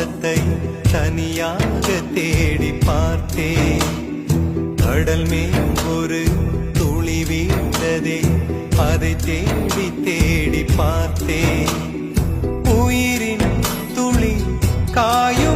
சுவாசத்தை தனியாக தேடி பார்த்தேன். கடல் மேல் ஒரு துளி வீழ்ந்ததே அதை தேடி தேடி பார்த்தேன். உயிரின் துளி காயும்